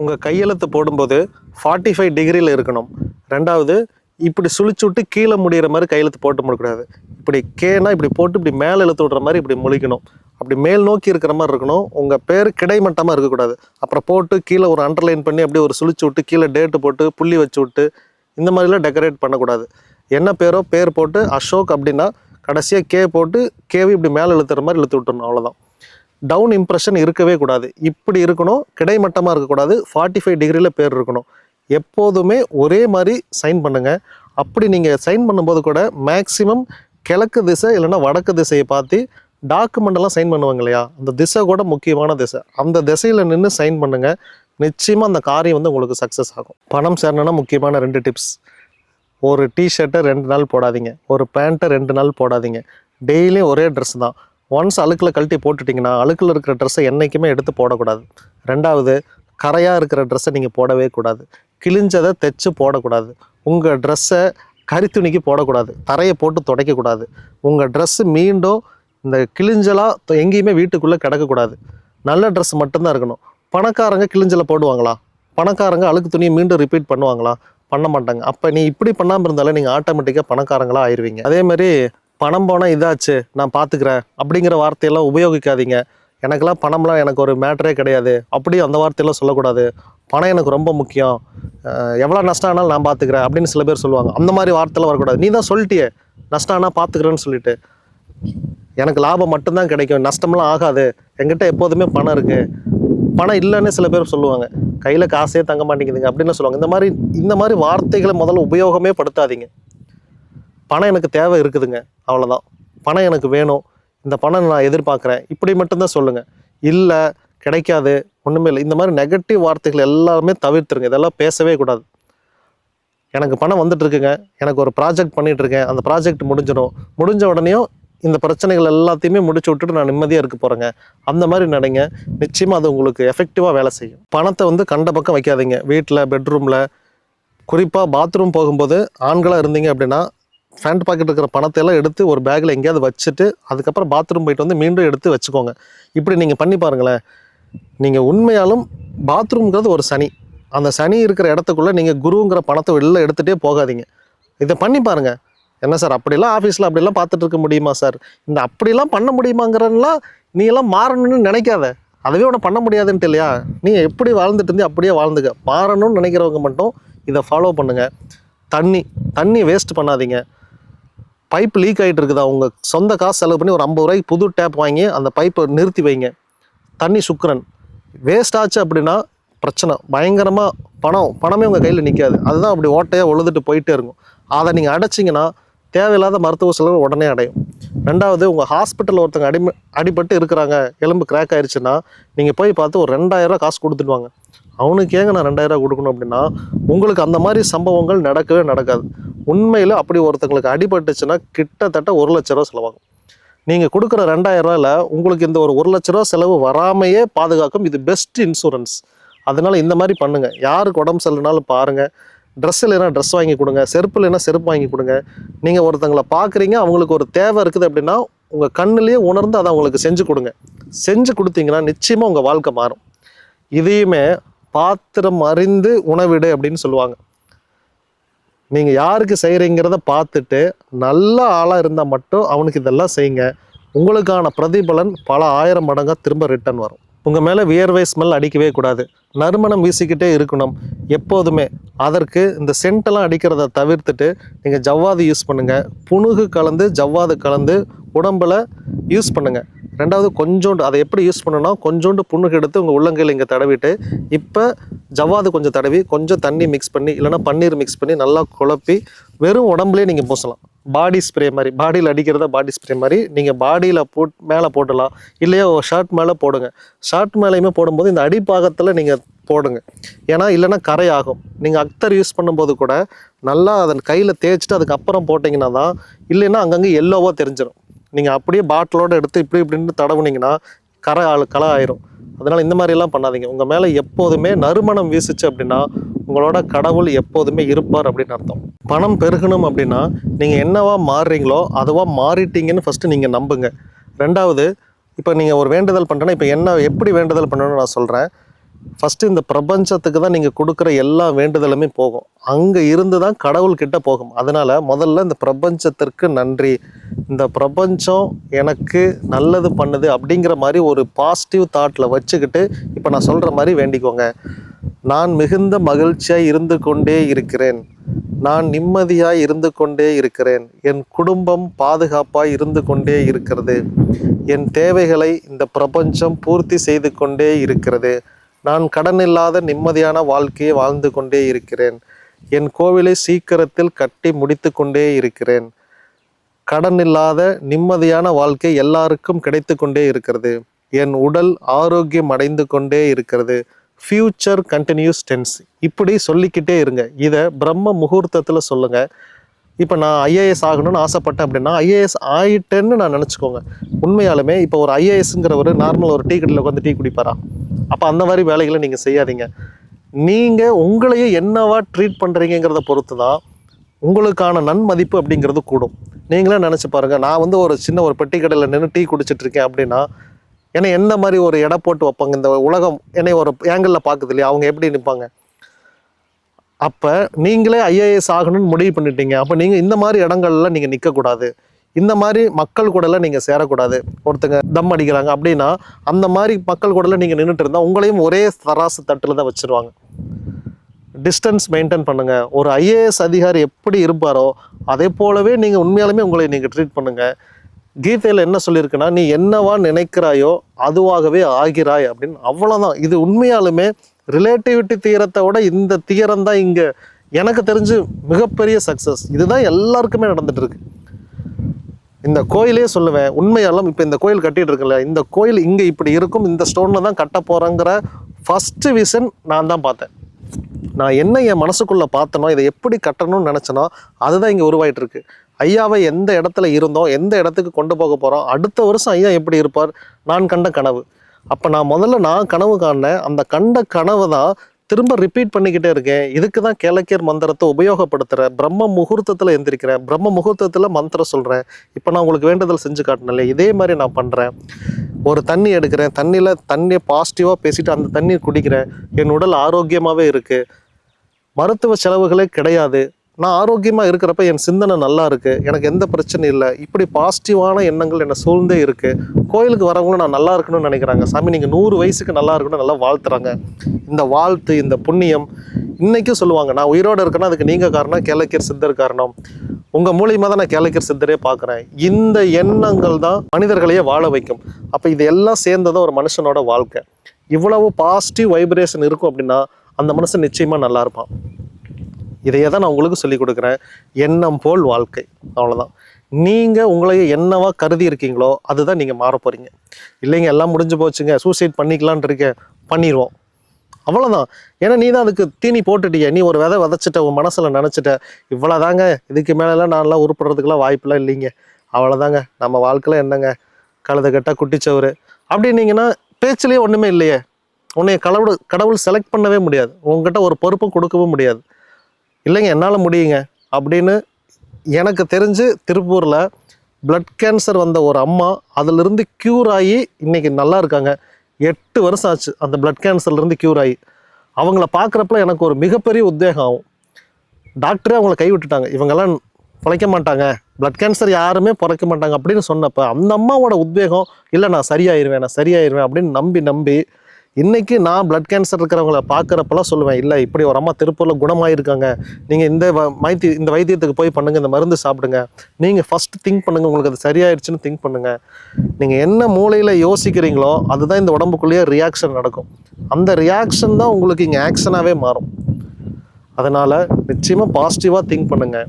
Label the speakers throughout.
Speaker 1: உங்கள் கையெழுத்து போடும்போது ஃபார்ட்டி ஃபைவ் டிகிரியில் இருக்கணும். ரெண்டாவது இப்படி சுழிச்சு விட்டு கீழே முடிகிற மாதிரி கையெழுத்து போட்டு முடிக்கூடாது இப்படி கேனா இப்படி போட்டு இப்படி மேலே இழுத்து விடுற மாதிரி இப்படி முழிக்கணும். அப்படி மேல் நோக்கி இருக்கிற மாதிரி இருக்கணும். உங்கள் பேர் கிடைமட்டமாக இருக்கக்கூடாது. அப்புறம் போட்டு கீழே ஒரு அண்டர்லைன் பண்ணி அப்படியே ஒரு சுழிச்சு விட்டு கீழே டேட்டு போட்டு புள்ளி வச்சு விட்டு இந்த மாதிரிலாம் டெக்கரேட் பண்ணக்கூடாது. என்ன பேரோ பேர் போட்டு அசோக் அப்படின்னா கடைசியாக கே போட்டு கேவி இப்படி மேலே இழுத்துற மாதிரி இழுத்து விட்டுறணும். அவ்வளோதான் டவுன் இம்ப்ரெஷன் இருக்கவே கூடாது. இப்படி இருக்கணும் கிடைமட்டமாக இருக்கக்கூடாது. ஃபார்ட்டி ஃபைவ் டிகிரியில் பேர் இருக்கணும். எப்போதுமே ஒரே மாதிரி சைன் பண்ணுங்கள் அப்படி நீங்கள் சைன் பண்ணும்போது கூட மேக்ஸிமம் கிழக்கு திசை இல்லைன்னா வடக்கு திசையை பார்த்து டாக்குமெண்ட்டெல்லாம் சைன் பண்ணுவாங்க இல்லையா? அந்த திசை கூட முக்கியமான திசை. அந்த திசையில் நின்று சைன் பண்ணுங்கள் நிச்சயமாக அந்த காரியம் வந்து உங்களுக்கு சக்ஸஸ் ஆகும். பணம் சேரணும்னா முக்கியமான ரெண்டு டிப்ஸ் ஒரு டிஷர்ட்டை ரெண்டு நாள் போடாதீங்க. ஒரு பேண்ட்டை ரெண்டு நாள் போடாதீங்க. டெய்லியும் ஒரே ட்ரெஸ் தான். ஒன்ஸ் அழுக்கில் கழட்டி போட்டுட்டிங்கன்னா அழுக்கில் இருக்கிற ட்ரெஸ்ஸை என்றைக்குமே எடுத்து போடக்கூடாது. ரெண்டாவது கரையாக இருக்கிற ட்ரெஸ்ஸை நீங்கள் போடவே கூடாது. கிழிஞ்சதை தைச்சு போடக்கூடாது. உங்கள் ட்ரெஸ்ஸை கரித்துணிக்கு போடக்கூடாது. தரையை போட்டு துடைக்கக்கூடாது. உங்கள் ட்ரெஸ்ஸு மீண்டும் இந்த கிழிஞ்சலாக எங்கேயுமே வீட்டுக்குள்ளே கிடக்கக்கூடாது. நல்ல ட்ரெஸ் மட்டும்தான் இருக்கணும். பணக்காரங்க கிழிஞ்சலை போடுவாங்களா? பணக்காரங்க அழுக்கு துணியை மீண்டும் ரிப்பீட் பண்ணுவாங்களா? பண்ண மாட்டாங்க. அப்போ நீ இப்படி பண்ணாமல் இருந்தாலே நீங்கள் ஆட்டோமேட்டிக்காக பணக்காரங்களாக ஆயிடுவீங்க அதே மாதிரி பணம் போனால் இதாச்சு நான் பார்த்துக்கிறேன் அப்படிங்கிற வார்த்தையெல்லாம் உபயோகிக்காதீங்க. எனக்கெல்லாம் பணம்லாம் எனக்கு ஒரு மேட்டரே கிடையாது. அப்படி அந்த வார்த்தையெல்லாம் சொல்லக்கூடாது. பணம் எனக்கு ரொம்ப முக்கியம். எவ்வளோ நஷ்டம் ஆனாலும் நான் பார்த்துக்கிறேன் அப்படின்னு சில பேர் சொல்லுவாங்க. அந்த மாதிரி வார்த்தைலாம் வரக்கூடாது. நீ தான் சொல்லிட்டியே. நஷ்டம் ஆனால் பார்த்துக்கிறேன்னு சொல்லிட்டு. எனக்கு லாபம் மட்டும்தான் கிடைக்கும். நஷ்டம்லாம் ஆகாது. எங்கிட்ட எப்போதுமே பணம் இருக்குது பணம் இல்லைன்னு சில பேர் சொல்லுவாங்க. கையில் காசே தங்க மாட்டேங்குதுங்க அப்படின்னு சொல்லுவாங்க. இந்த மாதிரி இந்த மாதிரி வார்த்தைகளை முதல்ல உபயோகமே படுத்தாதீங்க. பணம் எனக்கு தேவை இருக்குதுங்க. அவ்வளோதான் பணம் எனக்கு வேணும். இந்த பணம் நான் எதிர்பார்க்குறேன். இப்படி மட்டும்தான் சொல்லுங்கள் இல்லை கிடைக்காது ஒன்றுமே இல்லை. இந்த மாதிரி நெகட்டிவ் வார்த்தைகள் எல்லாமே தவிர்த்துருங்க. இதெல்லாம் பேசவே கூடாது. எனக்கு பணம் வந்துட்டுருக்குங்க. எனக்கு ஒரு ப்ராஜெக்ட் பண்ணிகிட்ருக்கேன் இருக்கேன் அந்த ப்ராஜெக்ட் முடிஞ்சிடும். முடிஞ்ச உடனேயும் இந்த பிரச்சனைகள் எல்லாத்தையுமே முடிச்சு விட்டுட்டு நான் நிம்மதியாக இருக்க போகிறேங்க அந்த மாதிரி நினைங்க நிச்சயமாக அது உங்களுக்கு எஃபெக்டிவாக வேலை செய்யும். பணத்தை வந்து கண்ட பக்கம் வைக்காதீங்க. வீட்டில் பெட்ரூமில் குறிப்பாக பாத்ரூம் போகும்போது ஆண்களாக இருந்தீங்க அப்படின்னா ஃபேண்ட் பாக்கெட் இருக்கிற பணத்தை எல்லாம் எடுத்து ஒரு பேக்கில் எங்கேயாவது வச்சுட்டு அதுக்கப்புறம் பாத்ரூம் போயிட்டு வந்து மீண்டும் எடுத்து வச்சுக்கோங்க. இப்படி நீங்கள் பண்ணி பாருங்களேன். நீங்கள் உண்மையாலும் பாத்ரூம்ங்கிறது ஒரு சனி. அந்த சனி இருக்கிற இடத்துக்குள்ளே நீங்கள் குருங்கிற பணத்தை வெளில எடுத்துகிட்டே போகாதீங்க. இதை பண்ணி பாருங்கள் என்ன சார் அப்படிலாம் ஆஃபீஸில் அப்படிலாம் பார்த்துட்டு இருக்க முடியுமா சார்? இந்த அப்படிலாம் பண்ண முடியுமாங்கிறலாம் நீ எல்லாம் மாறணும்னு நினைக்காத. அதுவே உன பண்ண முடியாதுன்ட்டு இல்லையா? நீ எப்படி வாழ்ந்துட்டு இருந்தே அப்படியே வாழ்ந்துக்க. மாறணும்னு நினைக்கிறவங்க மட்டும் இதை ஃபாலோ பண்ணுங்கள் தண்ணி தண்ணி வேஸ்ட் பண்ணாதீங்க. பைப் லீக் ஆகிட்டு இருக்குதா உங்கள் சொந்த காசு செலவு பண்ணி ஒரு ஐம்பது ரூபாய்க்கு புது டேப் வாங்கி அந்த பைப்பை நிறுத்தி வைங்க. தண்ணி சுக்கரன் வேஸ்ட் ஆச்சு அப்படின்னா பிரச்சனை. பயங்கரமாக பணம். பணமே உங்கள் கையில் நிற்காது அதுதான் அப்படி ஓட்டையாக உழுதுட்டு போயிட்டே இருக்கும். அதை நீங்கள் அடைச்சிங்கன்னா தேவையில்லாத மருத்துவ செலவு உடனே அடையும். ரெண்டாவது உங்கள் ஹாஸ்பிட்டலில் ஒருத்தங்க அடிம அடிபட்டு இருக்கிறாங்க. எலும்பு கிராக் ஆயிடுச்சுன்னா நீங்கள் போய் பார்த்து ஒரு ரெண்டாயிரரூவா காசு கொடுத்துடுவாங்க அவனுக்கு ஏங்க நான் ரெண்டாயிரம் கொடுக்கணும் அப்படின்னா உங்களுக்கு அந்த மாதிரி சம்பவங்கள் நடக்கவே நடக்காது. உண்மையில் அப்படி ஒருத்தங்களுக்கு அடிபட்டுச்சுன்னா கிட்டத்தட்ட ஒரு லட்ச ரூபா செலவாகும். நீங்கள் கொடுக்குற ரெண்டாயிரரூவாயில் உங்களுக்கு இந்த ஒரு ஒரு லட்ச ரூபா செலவு வராமையே பாதுகாக்கும். இது பெஸ்ட் இன்சூரன்ஸ் அதனால் இந்த மாதிரி பண்ணுங்கள் யாருக்கு உடம்பு சரியில்லைனாலும் பாருங்கள் ட்ரெஸ் இல்லைன்னா ட்ரெஸ் வாங்கி கொடுங்க. செருப்பு இல்லைன்னா செருப்பு வாங்கி கொடுங்க. நீங்கள் ஒருத்தங்களை பார்க்குறீங்க அவங்களுக்கு ஒரு தேவை இருக்குது அப்படின்னா உங்கள் கண்ணுலேயே உணர்ந்து அதை அவங்களுக்கு செஞ்சு கொடுங்க. செஞ்சு கொடுத்தீங்கன்னா நிச்சயமாக உங்கள் வாழ்க்கை மாறும். இதையுமே பாத்திரம் அறிந்து உணவிடு அப்படின்னு சொல்லுவாங்க. நீங்கள் யாருக்கு செய்கிறீங்கிறத பார்த்துட்டு நல்ல ஆளாக இருந்தால் மட்டும் அவனுக்கு இதெல்லாம் செய்யுங்க. உங்களுக்கான பிரதிபலன் பல ஆயிரம் மடங்காக திரும்ப ரிட்டர்ன் வரும். உங்கள் மேலே வியர்வை ஸ்மெல் அடிக்கவே கூடாது. நறுமணம் வீசிக்கிட்டே இருக்கணும். எப்போதுமே அதற்கு இந்த சென்ட்டெல்லாம் அடிக்கிறத தவிர்த்துட்டு நீங்கள் ஜவ்வாது யூஸ் பண்ணுங்கள் புணுகு கலந்து ஜவ்வாது கலந்து உடம்புல யூஸ் பண்ணுங்கள் ரெண்டாவது கொஞ்சோண்டு அதை எப்படி யூஸ் பண்ணணும்னா கொஞ்சோண்டு புண்ணுக்கு எடுத்து உங்கள் உள்ளங்கையில் இங்கே தடவிட்டு இப்போ ஜவ்வாது கொஞ்சம் தடவி கொஞ்சம் தண்ணி மிக்ஸ் பண்ணி இல்லைன்னா பன்னீர் மிக்ஸ் பண்ணி நல்லா குழப்பி வெறும் உடம்புலேயே நீங்கள் பூசலாம். பாடி ஸ்ப்ரே மாதிரி பாடியில் அடிக்கிறத பாடி ஸ்ப்ரே மாதிரி நீங்கள் பாடியில் போட் மேலே போடலாம் இல்லையா ஷர்ட் மேலே போடுங்க. ஷர்ட் மேலேயுமே போடும்போது இந்த அடிப்பாகத்தில் நீங்கள் போடுங்க. ஏன்னா இல்லைன்னா கரை ஆகும். நீங்கள் அக்தர் யூஸ் பண்ணும்போது கூட நல்லா அதன் கையில் தேய்ச்சிட்டு அதுக்கப்புறம் போட்டிங்கன்னா தான் இல்லைன்னா அங்கங்கே எல்லோவாக தெரிஞ்சிடும் நீங்கள் அப்படியே பாட்டிலோட எடுத்து இப்படி இப்படின்னு தடவுனீங்கன்னா கரை ஆள் களை ஆயிரும். அதனால் இந்த மாதிரிலாம் பண்ணாதீங்க. உங்கள் மேலே எப்போதுமே நறுமணம் வீசுச்சு அப்படின்னா உங்களோட கடவுள் எப்போதுமே இருப்பார் அப்படின்னு அர்த்தம். பணம் பெருகணும் அப்படின்னா நீங்கள் என்னவா மாறுறீங்களோ அதுவாக மாறிட்டீங்கன்னு ஃபஸ்ட்டு நீங்கள் நம்புங்க. ரெண்டாவது இப்போ நீங்கள் ஒரு வேண்டுதல் பண்ணுறேன்னா இப்போ என்ன எப்படி வேண்டுதல் பண்ணணும்னு நான் சொல்கிறேன் ஃபஸ்ட்டு இந்த பிரபஞ்சத்துக்கு தான் நீங்கள் கொடுக்குற எல்லா வேண்டுதலுமே போகும். அங்கே இருந்து தான் கடவுள்கிட்ட போகும். அதனால் முதல்ல இந்த பிரபஞ்சத்திற்கு நன்றி. இந்த பிரபஞ்சம் எனக்கு நல்லது பண்ணுது அப்படிங்கிற மாதிரி ஒரு பாசிட்டிவ் தாட்டில் வச்சுக்கிட்டு இப்போ நான் சொல்கிற மாதிரி வேண்டிக்கோங்க. நான் மிகுந்த மகிழ்ச்சியாக இருந்து கொண்டே இருக்கிறேன். நான் நிம்மதியாக இருந்து கொண்டே இருக்கிறேன். என் குடும்பம் பாதுகாப்பாக இருந்து கொண்டே இருக்கிறது. என் தேவைகளை இந்த பிரபஞ்சம் பூர்த்தி செய்து கொண்டே இருக்கிறது. நான் கடன் இல்லாத நிம்மதியான வாழ்க்கையை வாழ்ந்து கொண்டே இருக்கிறேன். என் கோவிலை சீக்கிரத்தில் கட்டி முடித்து கொண்டே இருக்கிறேன். கடன் இல்லாத நிம்மதியான வாழ்க்கை எல்லாருக்கும் கிடைத்து கொண்டே இருக்கிறது. என் உடல் ஆரோக்கியம் அடைந்து கொண்டே இருக்கிறது. ஃபியூச்சர் கண்டினியூஸ் டென்ஸ் இப்படி சொல்லிக்கிட்டே இருங்க. இதை பிரம்ம முகூர்த்தத்தில் சொல்லுங்கள் இப்போ நான் ஐஏஎஸ் ஆகணும்னு ஆசைப்பட்டேன் அப்படின்னா ஐஏஎஸ் ஆயிட்டேன்னு நான் நினச்சிக்கோங்க. உண்மையாலுமே இப்போ ஒரு ஐஏஎஸ்ங்கிறவர் நார்மல் ஒரு டீ கடையில் உட்காந்து டீ குடிப்பாரா? அப்போ அந்த மாதிரி வேலைகளை நீங்கள் செய்யாதீங்க. நீங்கள் உங்களையே என்னவா ட்ரீட் பண்ணுறீங்கிறத பொறுத்து தான் உங்களுக்கான நன்மதிப்பு அப்படிங்கிறது கூடும். நீங்களே நினச்சி பாருங்கள் நான் வந்து ஒரு சின்ன ஒரு பெட்டி கடையில் நின்று டீ குடிச்சிட்டு இருக்கேன் அப்படின்னா என்னை எந்த மாதிரி ஒரு எடை போட்டு வைப்பாங்க? இந்த உலகம் என்னை ஒரு ஏங்கிளில் பார்க்குது இல்லையா? அவங்க எப்படி நிற்பாங்க அப்போ நீங்களே ஐஏஎஸ் ஆகணும்னு முடிவு பண்ணிட்டீங்க. அப்போ நீங்கள் இந்த மாதிரி இடங்கள்லாம் நீங்கள் நிற்கக்கூடாது இந்த மாதிரி மக்கள் கூடலாம் நீங்கள் சேரக்கூடாது. ஒருத்தங்க தம் அடிக்கிறாங்க அப்படின்னா அந்த மாதிரி மக்கள் கூடலாம் நீங்கள் நின்றுட்டு இருந்தால் உங்களையும் ஒரே தராசு தட்டில் தான் வச்சுருவாங்க. டிஸ்டன்ஸ் மெயின்டைன் பண்ணுங்கள் ஒரு ஐஏஎஸ் அதிகாரி எப்படி இருப்பாரோ அதே போலவே நீங்கள் உண்மையாலுமே உங்களை நீங்கள் ட்ரீட் பண்ணுங்கள் கீதையில் என்ன சொல்லியிருக்குன்னா நீ என்னவா நினைக்கிறாயோ அதுவாகவே ஆகிறாய் அப்படின்னு. அவ்வளோதான் இது உண்மையாலுமே ரிலேட்டிவிட்டி தீரத்தை விட இந்த தீரம் தான் இங்கே எனக்கு தெரிஞ்சு மிகப்பெரிய சக்ஸஸ் இதுதான் எல்லாருக்குமே நடந்துட்டு இருக்கு இந்த கோயிலே சொல்லுவேன் உண்மையெல்லாம் இப்போ இந்த கோயில் கட்டிட்டு இருக்கல இந்த கோயில் இங்கே இப்படி இருக்கும் இந்த ஸ்டோனில் தான் கட்ட போகிறேங்கிற ஃபஸ்ட்டு விஷன் நான் தான் பார்த்தேன். நான் என்ன என் மனசுக்குள்ளே பார்த்தனோ இதை எப்படி கட்டணும்னு நினச்சனோ அதுதான் இங்கே உருவாயிட்டு இருக்கு ஐயாவை எந்த இடத்துல இருந்தோம் எந்த இடத்துக்கு கொண்டு போக போகிறோம் அடுத்த வருஷம் ஐயா எப்படி இருப்பார் நான் கண்ட கனவு. அப்போ நான் முதல்ல நான் கனவு காணேன் அந்த கண்ட கனவு தான் திரும்ப ரிப்பீட் பண்ணிக்கிட்டே இருக்கேன். இதுக்கு தான் கேளக்கியர் மந்திரத்தை உபயோகப்படுத்துகிறேன் பிரம்ம முகூர்த்தத்தில் எந்திரிக்கிறேன். பிரம்ம முகூர்த்தத்தில் மந்திரம் சொல்கிறேன் இப்போ நான் உங்களுக்கு வேண்டுதல் செஞ்சு காட்டினேன் இதே மாதிரி நான் பண்ணுறேன் ஒரு தண்ணி எடுக்கிறேன். தண்ணியில் தண்ணியை பாசிட்டிவாக பேசிட்டு அந்த தண்ணியை குடிக்கிறேன். என் உடல் ஆரோக்கியமாகவே இருக்குது மருத்துவ செலவுகளே கிடையாது. நான் ஆரோக்கியமாக இருக்கிறப்ப என் சிந்தனை நல்லா இருக்குது எனக்கு எந்த பிரச்சனையும் இல்லை. இப்படி பாசிட்டிவான எண்ணங்கள் என்னை சூழ்ந்தே இருக்குது கோயிலுக்கு வரவங்களும் நான் நல்லா இருக்கணும்னு நினைக்கிறாங்க. சாமி நீங்கள் நூறு வயசுக்கு நல்லா இருக்கணும் நல்லா வாழ்த்துறாங்க. இந்த வாழ்த்து இந்த புண்ணியம் இன்றைக்கும் சொல்லுவாங்க. நான் உயிரோடு இருக்கேன்னா அதுக்கு நீங்கள் காரணம் கேளக்கியர் சித்தர் காரணம். உங்கள் மூலியமாக தான் நான் கேளக்கியர் சித்தரே பார்க்குறேன். இந்த எண்ணங்கள் தான் மனிதர்களையே வாழ வைக்கும். அப்போ இது எல்லாம் சேர்ந்ததான் ஒரு மனுஷனோட வாழ்க்கை. இவ்வளவு பாசிட்டிவ் வைப்ரேஷன் இருக்கும் அப்படின்னா அந்த மனுஷன் நிச்சயமாக நல்லா இருப்பான். இதையே தான் நான் உங்களுக்கு சொல்லிக் கொடுக்குறேன். எண்ணம் போல் வாழ்க்கை. அவ்வளோதான் நீங்கள் உங்களை என்னவா கருதி இருக்கீங்களோ அதுதான் நீங்கள் மாற போகிறீங்க இல்லைங்க எல்லாம் முடிஞ்சு போச்சுங்க. சூசைட் பண்ணிக்கலான் இருக்கேன். பண்ணிடுவோம் அவ்வளோதான் ஏன்னா நீ தான் அதுக்கு தீனி போட்டுட்டிய. நீ ஒரு விதை விதைச்சிட்ட உன் மனசில் நினச்சிட்ட. இவ்வளோதாங்க இதுக்கு மேலெல்லாம் நான்லாம் உருப்படுறதுக்கெல்லாம் வாய்ப்பெல்லாம் இல்லைங்க. அவ்வளோதாங்க நம்ம வாழ்க்கையில் என்னங்க? கழுத கட்டா குட்டிச்சவர் அப்படின்னீங்கன்னா பேச்சுலேயே ஒன்றுமே இல்லையே. உன்னைய கடவுள் கடவுள் செலக்ட் பண்ணவே முடியாது. உங்ககிட்ட ஒரு பொறுப்பும் கொடுக்கவும் முடியாது. இல்லைங்க என்னால் முடியுங்க. அப்படின்னு எனக்கு தெரிஞ்சு திருப்பூரில் பிளட் கேன்சர் வந்த ஒரு அம்மா அதிலிருந்து க்யூர் ஆகி இன்னைக்கு நல்லா இருக்காங்க. எட்டு வருஷம் ஆச்சு அந்த பிளட் கேன்சர்லேருந்து க்யூர் ஆகி. அவங்கள பார்க்குறப்பல எனக்கு ஒரு மிகப்பெரிய உத்வேகம் ஆகும். டாக்டரே அவங்கள கை விட்டுட்டாங்க. இவங்கெல்லாம் பிழைக்க மாட்டாங்க. பிளட் கேன்சர் யாருமே பிழைக்க மாட்டாங்க அப்படின்னு சொன்னப்போ அந்த அம்மாவோட உத்வேகம் இல்லை நான் சரியாயிருவேன் நான் சரியாயிருவேன் அப்படின்னு நம்பி நம்பி இன்றைக்கி நான் பிளட் கேன்சர் இருக்கிறவங்கள பார்க்குறப்பெல்லாம் சொல்லுவேன் இல்லை இப்படி ஒரு அம்மா திருப்பூரில் குணமாயிருக்காங்க. நீங்கள் இந்த வ- இந்த வைத்தியத்துக்கு போய் பண்ணுங்கள் இந்த மருந்து சாப்பிடுங்க. நீங்கள் ஃபர்ஸ்ட் திங்க் பண்ணுங்கள் உங்களுக்கு அது சரியாயிடுச்சுன்னு திங்க் பண்ணுங்கள் நீங்கள் என்ன மூளையில் யோசிக்கிறீங்களோ அதுதான் இந்த உடம்புக்குள்ளேயே ரியாக்ஷன் நடக்கும். அந்த ரியாக்ஷன் தான் உங்களுக்கு இங்கே ஆக்ஷனாகவே மாறும். அதனால் நிச்சயமாக பாசிட்டிவாக திங்க் பண்ணுங்கள்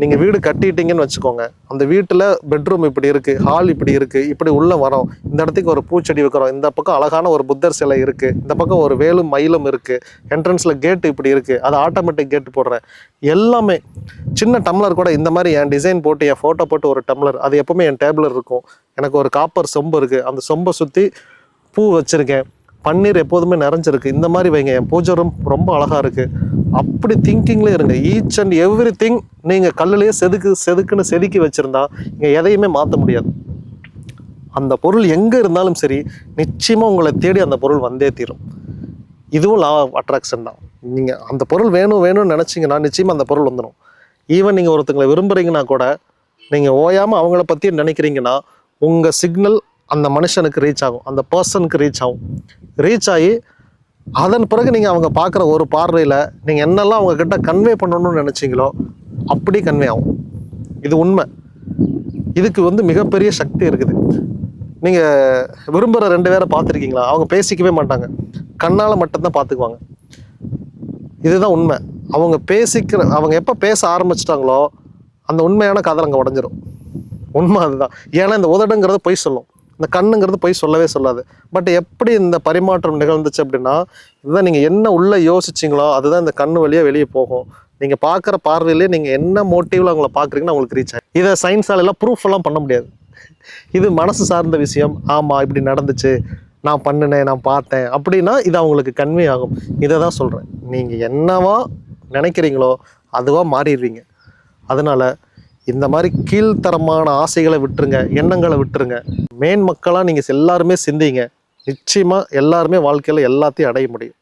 Speaker 1: நீங்கள் வீடு கட்டிட்டீங்கன்னு வச்சுக்கோங்க. அந்த வீட்டில் பெட்ரூம் இப்படி இருக்குது ஹால் இப்படி இருக்குது இப்படி உள்ளே வரோம். இந்த இடத்துக்கு ஒரு பூச்செடி வைக்கிறோம். இந்த பக்கம் அழகான ஒரு புத்தர் சிலை இருக்குது இந்த பக்கம் ஒரு வேலும் மயிலும் இருக்குது என்ட்ரன்ஸில் கேட்டு இப்படி இருக்குது அது ஆட்டோமேட்டிக் கேட்டு போடுறேன். எல்லாமே சின்ன டம்ளர் கூட இந்த மாதிரி என் டிசைன் போட்டு என் ஃபோட்டோ போட்டு ஒரு டம்ளர் அது எப்போவுமே என் டேபிளில் இருக்கும். எனக்கு ஒரு காப்பர் சொம்பு இருக்குது அந்த சொம்பை சுற்றி பூ வச்சுருக்கேன். பன்னீர் எப்போதுமே நிறைஞ்சிருக்கு. இந்த மாதிரி வைங்க என் பூஜை ரூம் ரொம்ப அழகாக இருக்குது அப்படி திங்கிங்லேயே இருங்க. ஈச் அண்ட் எவ்ரி திங் நீங்கள் கல்லுலேயே செதுக்கு செதுக்குன்னு செதுக்கி வச்சுருந்தா இங்கே எதையுமே மாற்ற முடியாது. அந்த பொருள் எங்கே இருந்தாலும் சரி நிச்சயமாக உங்களை தேடி அந்த பொருள் வந்தே தீரும். இதுவும் லா அட்ராக்ஷன் தான். நீங்கள் அந்த பொருள் வேணும் வேணும்னு நினச்சிங்கன்னா நிச்சயமாக அந்த பொருள் வந்துடும் ஈவன் நீங்கள் ஒருத்தங்களை விரும்புகிறீங்கன்னா கூட நீங்கள் ஓயாமல் அவங்கள பற்றி நினைக்கிறீங்கன்னா உங்கள் சிக்னல் அந்த மனுஷனுக்கு ரீச் ஆகும். அந்த பர்சனுக்கு ரீச் ஆகும். ரீச் ஆகி அதன் பிறகு நீங்கள் அவங்க பார்க்குற ஒரு பார்வையில் நீங்கள் என்னெல்லாம் அவங்கக்கிட்ட கன்வே பண்ணணும்னு நினச்சிங்களோ அப்படி கன்வே ஆகும். இது உண்மை. இதுக்கு வந்து மிகப்பெரிய சக்தி இருக்குது. நீங்கள் விரும்புகிற ரெண்டு பேரை பார்த்துருக்கீங்களா? அவங்க பேசிக்கவே மாட்டாங்க. கண்ணால் மட்டும்தான் பார்த்துக்குவாங்க. இதுதான் உண்மை. அவங்க பேசிக்கிற அவங்க எப்போ பேச ஆரம்பிச்சிட்டாங்களோ அந்த உண்மையான கதை அங்கே உடஞ்சிரும். உண்மை அதுதான். ஏன்னா இந்த உதடுங்கிறத பொய் சொல்லும். இந்த கண்ணுங்கிறது போய் சொல்லவே சொல்லாது. பட் எப்படி இந்த பரிமாற்றம் நிகழ்ந்துச்சு அப்படின்னா இதுதான் நீங்கள் என்ன உள்ளே யோசிச்சிங்களோ அதுதான் இந்த கண்ணு வழியாக வெளியே போகும். நீங்கள் பார்க்குற பார்வையிலே நீங்கள் என்ன மோட்டிவில் அவங்கள பார்க்குறீங்கன்னு அவங்களுக்கு ரீச் ஆகும். இதை சயின்ஸாலெல்லாம் எல்லாம் ப்ரூஃப் எல்லாம் பண்ண முடியாது. இது மனசு சார்ந்த விஷயம். ஆமாம் இப்படி நடந்துச்சு. நான் பண்ணினேன் நான் பார்த்தேன். அப்படின்னா இது அவங்களுக்கு கன்வே ஆகும். இதை தான் சொல்கிறேன் நீங்கள் என்னவா நினைக்கிறீங்களோ அதுவாக மாறிடுவீங்க. அதனால் இந்த மாதிரி கீழ்த்தரமான ஆசைகளை விட்டுருங்க எண்ணங்களை விட்டுருங்க. மேன் மக்களாக நீங்கள் எல்லாருமே சிந்திங்க. நிச்சயமாக எல்லாருமே வாழ்க்கையில் எல்லாத்தையும் அடைய முடியும்.